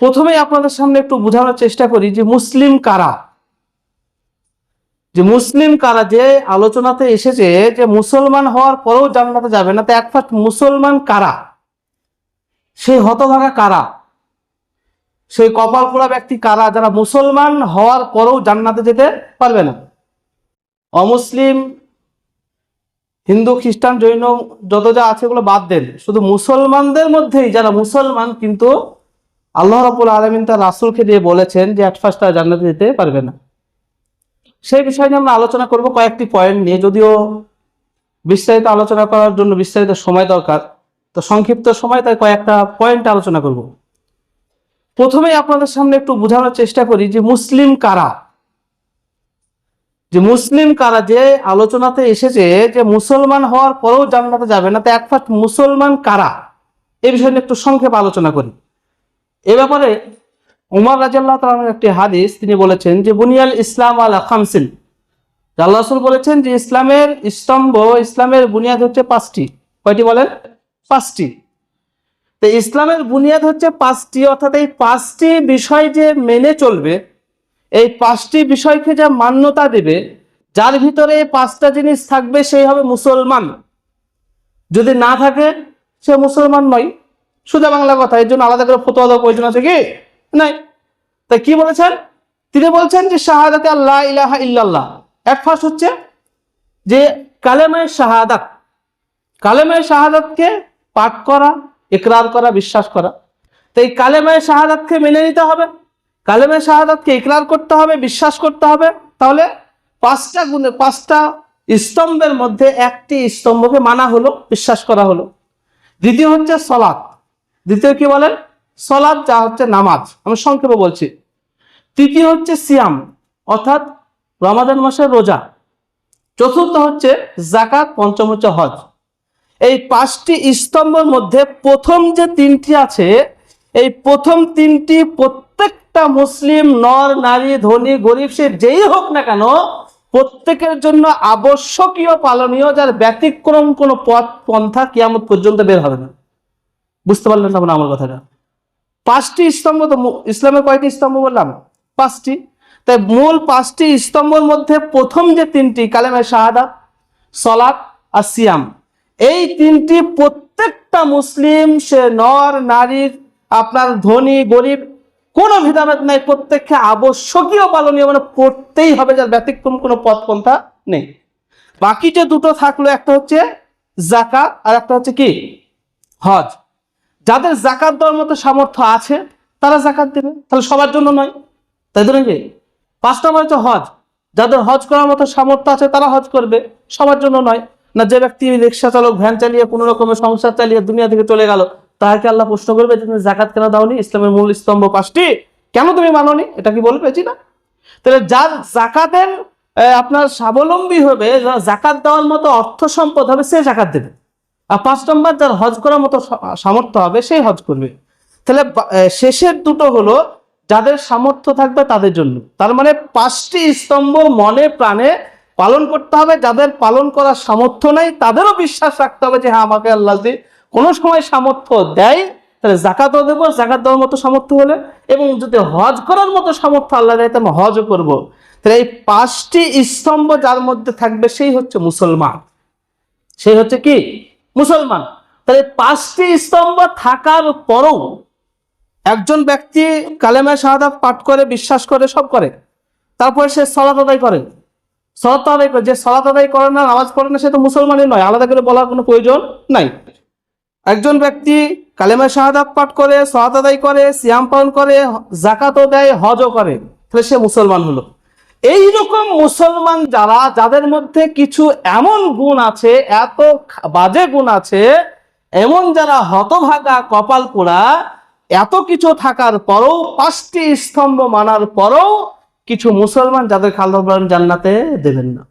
প্রথমেই আপনাদের সামনে একটু বোঝানোর চেষ্টা করি যে মুসলিম কারা? যে মুসলিম কারা যে আলোচনাতে এসেছে যে মুসলমান হওয়ার পরেও জান্নাতে যাবে না, তো এক ফার্স্ট মুসলমান কারা? সেই হতভাগা কারা? সেই কপাল পোড়া ব্যক্তি কারা যারা মুসলমান হওয়ার পরেও জান্নাতে যেতে পারবে না? অমুসলিম, হিন্দু, খ্রিস্টান, জৈন, যত যা আছে বাদ দেন। শুধু মুসলমানদের মধ্যেই, যারা মুসলমান কিন্তু আল্লাহ রাবুল আলমিন তার রাসুলকে দিয়ে বলেছেন যে অ্যাট ফার্স্ট তারা জান্নাতে যেতে পারবে না। সেই বিষয় নিয়ে আমরা আলোচনা করব কয়েকটি পয়েন্ট নিয়ে। যদিও বিস্তারিত আলোচনা করার জন্য বিস্তারিত সময় দরকার, তো সংক্ষিপ্ত সময় তাই কয়েকটা পয়েন্ট আলোচনা করব। প্রথমেই আপনাদের সামনে একটু বোঝানোর চেষ্টা করি যে মুসলিম কারা? যে মুসলিম কারা যে আলোচনাতে এসেছে যে মুসলমান হওয়ার পরেও জান্নাতে যাবে না, তো এক মুসলমান কারা? বিষয় নিয়ে একটু সংক্ষেপ আলোচনা করি। এ ব্যাপারে উমর রাজিয়াল্লাহ তালামের একটি হাদিস, তিনি বলেছেন যে, বুনিয়াল ইসলাম আল যে আল্লাহ রাসূল বলেছেন যে, ইসলামের স্তম্ভ, ইসলামের বুনিয়াদ হচ্ছে পাঁচটি। কয়টি বলেন? পাঁচটি। তো ইসলামের বুনিয়াদ হচ্ছে পাঁচটি, অর্থাৎ এই পাঁচটি বিষয় যে মেনে চলবে, এই পাঁচটি বিষয়কে যা মান্যতা দেবে, যার ভিতরে এই পাঁচটা জিনিস থাকবে, সেই হবে মুসলমান। যদি না থাকে, সে মুসলমান নয়। সোজা বাংলা কথা, এর জন্য আলাদা করে ফতোয়া দেওয়ার প্রয়োজন আছে কি? নাই। তাই কি বলেছেন? তিনি বলছেন যে, শাহাদাতে আল্লাহ ইলাহা ইল্লাল্লাহ। এক ফার্স্ট হচ্ছে যে, কালেমায় শাহাদাত, কালেমায় শাহাদাতকে পাঠ করা, ইকরার করা, বিশ্বাস করা। তো এই কালেমায় শাহাদাতকে মেনে নিতে হবে। কালেমায় শাহাদাতকে ইকরার করতে হবে, বিশ্বাস করতে হবে। তাহলে পাঁচটা গুণে, পাঁচটা স্তম্ভের মধ্যে একটি স্তম্ভকে মানা হলো, বিশ্বাস করা হলো। দ্বিতীয় হচ্ছে সলাৎ। দ্বিতীয় কি বলেন? সলাদ যা হচ্ছে নামাজ। আমি সংক্ষেপে বলছি। তৃতীয় হচ্ছে সিয়াম, অর্থাৎ রমাদান মাসের রোজা। চতুর্থ হচ্ছে জাকাত পঞ্চম হচ্ছে হজ। এই পাঁচটি স্তম্ভের মধ্যে প্রথম যে তিনটি আছে, এই প্রথম তিনটি প্রত্যেকটা মুসলিম, নর, নারী, ধনী, গরিব, সে যেই হোক না কেন, প্রত্যেকের জন্য আবশ্যকীয় পালনীয়, যার ব্যতিক্রম কোনো পথ, পন্থা, কিয়ামত পর্যন্ত বের হবে না। বুঝতে পারলেন না আমার কথাটা? পাঁচটি স্তম্ভ তো ইসলামের কয়টি স্তম্ভ বললাম? পাঁচটি। তাই মূল পাঁচটি স্তম্ভের মধ্যে প্রথম যে তিনটি কালেমে শাহাদা সলাৎ আর সিয়াম, এই তিনটি প্রত্যেকটা মুসলিম, সে নর, নারীর, আপনার ধনী, গরিব, কোনো ভেদাভেদ নাই, প্রত্যেককে আবশ্যকীয় পালনীয় মানে পড়তেই হবে, যার ব্যতিক্রম কোনো পথ পন্থা নেই। বাকি যে দুটো থাকল, একটা হচ্ছে জাকাত আর একটা হচ্ছে কি? হজ। যাদের জাকাত দেওয়ার মতো সামর্থ্য আছে, তারা জাকাত দেবে। তাহলে সবার জন্য নয়। তাই তো নাকি? পাঁচ নম্বর হচ্ছে হজ। যাদের হজ করার মতো সামর্থ্য আছে, তারা হজ করবে। সবার জন্য নয়। না, যে ব্যক্তি রিক্সা চালক, ভ্যান চালিয়ে কোনো রকমের সংসার চালিয়ে দুনিয়া থেকে চলে গেল তাহাকে আল্লাহ প্রশ্ন করবে যে তুমি জাকাত কেন দাওনি? ইসলামের মূল স্তম্ভ পাঁচটি। কেন তুমি মাননি? এটা কি বলবে? জি না। তাহলে যার জাকাতের আপনার স্বাবলম্বী হবে জাকাত দেওয়ার মতো অর্থ সম্পদ হবে, সে জাকাত দেবে। আর পাঁচ নম্বর যার হজ করার মতো সামর্থ্য হবে, সেই হজ করবে। তাহলে শেষের দুটো হলো যাদের সামর্থ্য থাকবে তাদের জন্য। তার মানে পাঁচটি স্তম্ভ মনে প্রাণে পালন করতে হবে, যাদের পালন করার সামর্থ্য নেই, তাদেরও বিশ্বাস রাখতে হবে যে হ্যাঁ আমাকে আল্লাহ যদি কোনো সময় সামর্থ্য দেয়, তাহলে জাকাতও দেবো জাকাত দেওয়ার মতো সামর্থ্য হলে, এবং যদি হজ করার মতো সামর্থ্য আল্লাহ দেয়, তাহলে হজও করব। তাহলে এই পাঁচটি স্তম্ভ যার মধ্যে থাকবে, সেই হচ্ছে মুসলমান। সেই হচ্ছে কি? মুসলমান। তাহলে পাঁচটি স্তম্ভ থাকার পরও একজন ব্যক্তি কালেমা শাহাদা পাঠ করে, বিশ্বাস করে, সব করে। তারপরে সে সলাত আদায় করে। সলাত আদায় করে। যে সলাত আদায় করে না আওয়াজ পড়ে না, সে তো মুসলমানই নয়। আলাদা করে বলার কোনো প্রয়োজন নাই। একজন ব্যক্তি কালেমা শাহাদাত পাঠ করে, সলাত আদায় করে, সিয়াম পালন করে, জাকাতও দেয়, হজও করে। তাহলে সে মুসলমান হলো। এই রকম মুসলমান যারা, যাদের মধ্যে কিছু এমন গুণ আছে, এত বাজে গুণ আছে, এমন যারা হতভাগা কপাল পোড়া, এত কিছু থাকার পরও, পাঁচটি স্তম্ভ মানার পরও কিছু মুসলমান যাদের খালদা জান্নাতে দেবেন না।